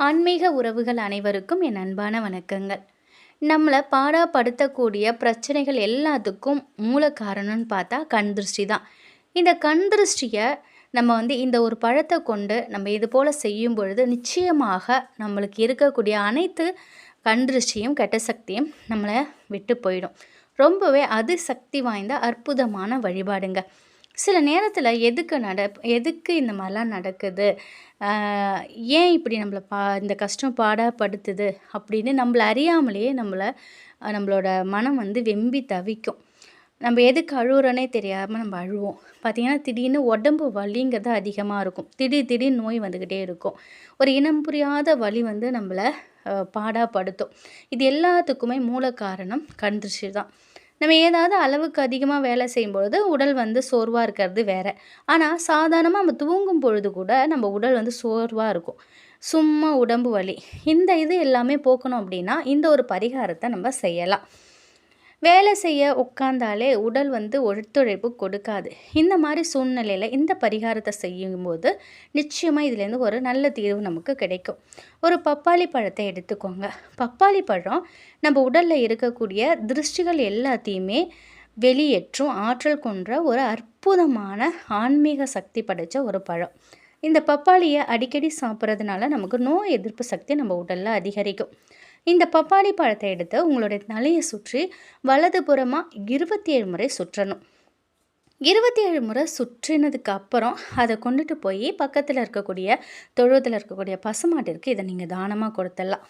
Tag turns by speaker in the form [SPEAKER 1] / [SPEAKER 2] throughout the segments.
[SPEAKER 1] ஆன்மீக உறவுகள் அனைவருக்கும் என் அன்பான வணக்கங்கள். நம்மளை பாடாப்படுத்தக்கூடிய பிரச்சனைகள் எல்லாத்துக்கும் மூல காரணம்னு பார்த்தா கண் திருஷ்டி தான். இந்த கண் திருஷ்டியை நம்ம வந்து இந்த ஒரு பழத்தை கொண்டு நம்ம இது போல் செய்யும் பொழுது நிச்சயமாக நம்மளுக்கு இருக்கக்கூடிய அனைத்து கண் திருஷ்டியும் கெட்ட சக்தியும் நம்மளை விட்டு போயிடும். ரொம்பவே அதிசக்தி வாய்ந்த அற்புதமான வழிபாடுங்க. சில நேரத்தில் எதுக்கு நட எதுக்கு இந்த மாதிரிலாம் நடக்குது? ஏன் இப்படி நம்மளை பா இந்த கஷ்டம் பாடப்படுத்துது? அப்படின்னு நம்மளை அறியாமலேயே நம்மளை நம்மளோட மனம் வந்து வெம்பி தவிக்கும். நம்ம எதுக்கு அழுகுறோன்னே தெரியாமல் நம்ம அழுவோம். பார்த்திங்கன்னா திடீர்னு உடம்பு வலிங்கிறது அதிகமாக இருக்கும். திடீர் திடீர் நோய் வந்துக்கிட்டே இருக்கும். ஒரு இனம் புரியாத வலி வந்து நம்மளை பாடாப்படுத்தும் இது எல்லாத்துக்குமே மூல காரணம் கண் தான். நம்ம ஏதாவது அளவுக்கு அதிகமாக வேலை செய்யும்பொழுது உடல் வந்து சோர்வாக இருக்கிறது வேறு. ஆனால் சாதாரணமாக நம்ம தூங்கும் பொழுது கூட நம்ம உடல் வந்து சோர்வாக இருக்கும். சும்மா உடம்பு வலி. இந்த இது எல்லாமே போக்கணும் அப்படின்னா இந்த ஒரு பரிகாரத்தை நம்ம செய்யலாம். வேலை செய்ய உட்காந்தாலே உடல் வந்து ஒத்துழைப்பு கொடுக்காது. இந்த மாதிரி சூழ்நிலையில் இந்த பரிகாரத்தை செய்யும்போது நிச்சயமாக இதுலேருந்து ஒரு நல்ல தீர்வு நமக்கு கிடைக்கும். ஒரு பப்பாளி பழத்தை எடுத்துக்கோங்க. பப்பாளி பழம் நம்ம உடலில் இருக்கக்கூடிய திருஷ்டிகள் எல்லாத்தையுமே வெளியேற்றும் ஆற்றல் கொன்ற ஒரு அற்புதமான ஆன்மீக சக்தி படைத்த ஒரு பழம். இந்த பப்பாளியை அடிக்கடி சாப்பிட்றதுனால நமக்கு நோய் எதிர்ப்பு சக்தி நம்ம உடலில் அதிகரிக்கும். இந்த பப்பாளி பழத்தை எடுத்து உங்களுடைய தலையை சுற்றி வலதுபுறமாக இருபத்தி ஏழு முறை சுற்றணும். இருபத்தி ஏழு முறை சுற்றினதுக்கு அப்புறம் அதை கொண்டுட்டு போய் பக்கத்தில் இருக்கக்கூடிய தொழுவத்தில் இருக்கக்கூடிய பசுமாட்டிற்கு இதை நீங்கள் தானமாக கொடுத்துடலாம்.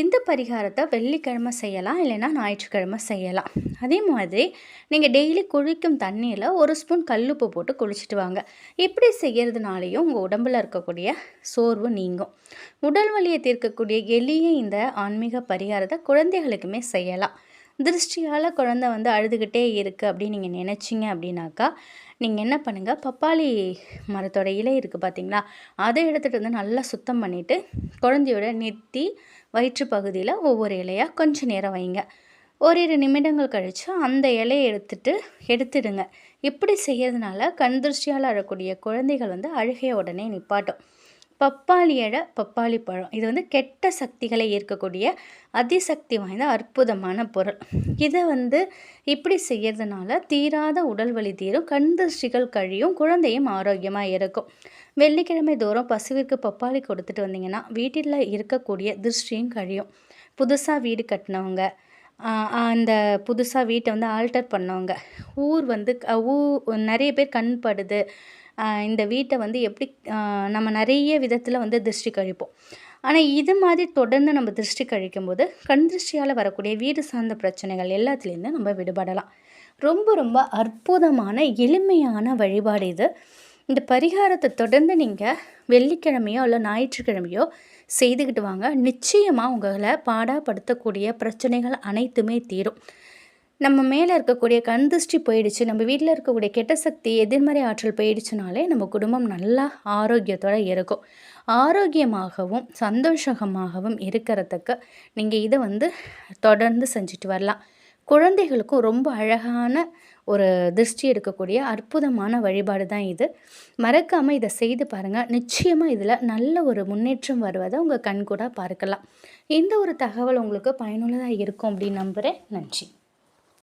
[SPEAKER 1] இந்த பரிகாரத்தை வெள்ளிக்கிழமை செய்யலாம் இல்லைன்னா ஞாயிற்றுக்கிழமை செய்யலாம். அதே மாதிரி நீங்கள் டெய்லி குளிக்கும் தண்ணியில் ஒரு ஸ்பூன் கல்லுப்பு போட்டு குளிச்சுட்டு வாங்க. இப்படி செய்கிறதுனாலையும் உங்கள் உடம்பில் இருக்கக்கூடிய சோர்வு நீங்கும். உடல் வலியை தீர்க்கக்கூடிய எளிய இந்த ஆன்மீக பரிகாரத்தை குழந்தைகளுக்குமே செய்யலாம். திருஷ்டியால் குழந்த வந்து அழுதுகிட்டே இருக்குது அப்படின்னு நீங்கள் நினச்சிங்க அப்படின்னாக்கா நீங்கள் என்ன பண்ணுங்கள் பப்பாளி மரத்தோட இலை இருக்குது பார்த்தீங்களா அதை எடுத்துகிட்டு வந்து நல்லா சுத்தம் பண்ணிவிட்டு குழந்தையோட நெத்தி வயிற்று பகுதியில் ஒவ்வொரு இலையாக கொஞ்சம் நேரம் வைங்க. ஓரிரு நிமிடங்கள் கழித்து அந்த இலையை எடுத்துட்டு எடுத்துடுங்க. இப்படி செய்யறதுனால கண் திருஷ்டியால் அழக்கூடிய குழந்தைகள் வந்து அழுகைய உடனே நிப்பாட்டும். பப்பாளி இழ பப்பாளி பழம். இது வந்து கெட்ட சக்திகளை ஈர்க்கக்கூடிய அதிசக்தி வாய்ந்த அற்புதமான பொருள். இதை வந்து இப்படி செய்யறதுனால தீராத உடல் வலி தீரும் கண் திருஷ்டிகள் கழியும் குழந்தையும் ஆரோக்கியமாக இருக்கும். வெள்ளிக்கிழமை தூரம் பசுவிற்கு பப்பாளி கொடுத்துட்டு வந்தீங்கன்னா வீட்டில் இருக்கக்கூடிய திருஷ்டியும் கழியும். புதுசாக வீடு கட்டினவங்க அந்த புதுசாக வீட்டை வந்து ஆல்டர் பண்ணவங்க ஊர் வந்து ஊ நிறைய பேர் கண் படுது இந்த வீட்டை வந்து எப்படி நம்ம நிறைய விதத்தில் வந்து திருஷ்டி கழிப்போம். ஆனால் இது மாதிரி தொடர்ந்து நம்ம திருஷ்டி கழிக்கும்போது கண் திருஷ்டியால் வரக்கூடிய வீடு சார்ந்த பிரச்சனைகள் எல்லாத்துலேருந்து நம்ம விடுபடலாம். ரொம்ப ரொம்ப அற்புதமான எளிமையான வழிபாடு இது. இந்த பரிகாரத்தை தொடர்ந்து நீங்கள் வெள்ளிக்கிழமையோ இல்லை ஞாயிற்றுக்கிழமையோ செய்துக்கிட்டு வாங்க. நிச்சயமாக உங்களை பாடாப்படுத்தக்கூடிய பிரச்சனைகள் அனைத்துமே தீரும். நம்ம மேலே இருக்கக்கூடிய கண் திருஷ்டி போயிடுச்சு நம்ம வீட்டில் இருக்கக்கூடிய கெட்ட சக்தி எதிர்மறை ஆற்றல் போயிடுச்சுனாலே நம்ம குடும்பம் நல்லா ஆரோக்கியத்தோடு இருக்கும். ஆரோக்கியமாகவும் சந்தோஷமாகவும் இருக்கிறதுக்கு நீங்கள் இதை வந்து தொடர்ந்து செஞ்சுட்டு வரலாம். குழந்தைகளுக்கும் ரொம்ப அழகான ஒரு திருஷ்டி எடுக்கக்கூடிய அற்புதமான வழிபாடு தான் இது. மறக்காமல் இதை செய்து பாருங்கள் நிச்சயமாக இதில் நல்ல ஒரு முன்னேற்றம் வருவதை உங்கள் கண் கூட பார்க்கலாம். இந்த ஒரு தகவல் உங்களுக்கு பயனுள்ளதாக இருக்கும் அப்படின்னு நம்புகிறேன் நன்றி.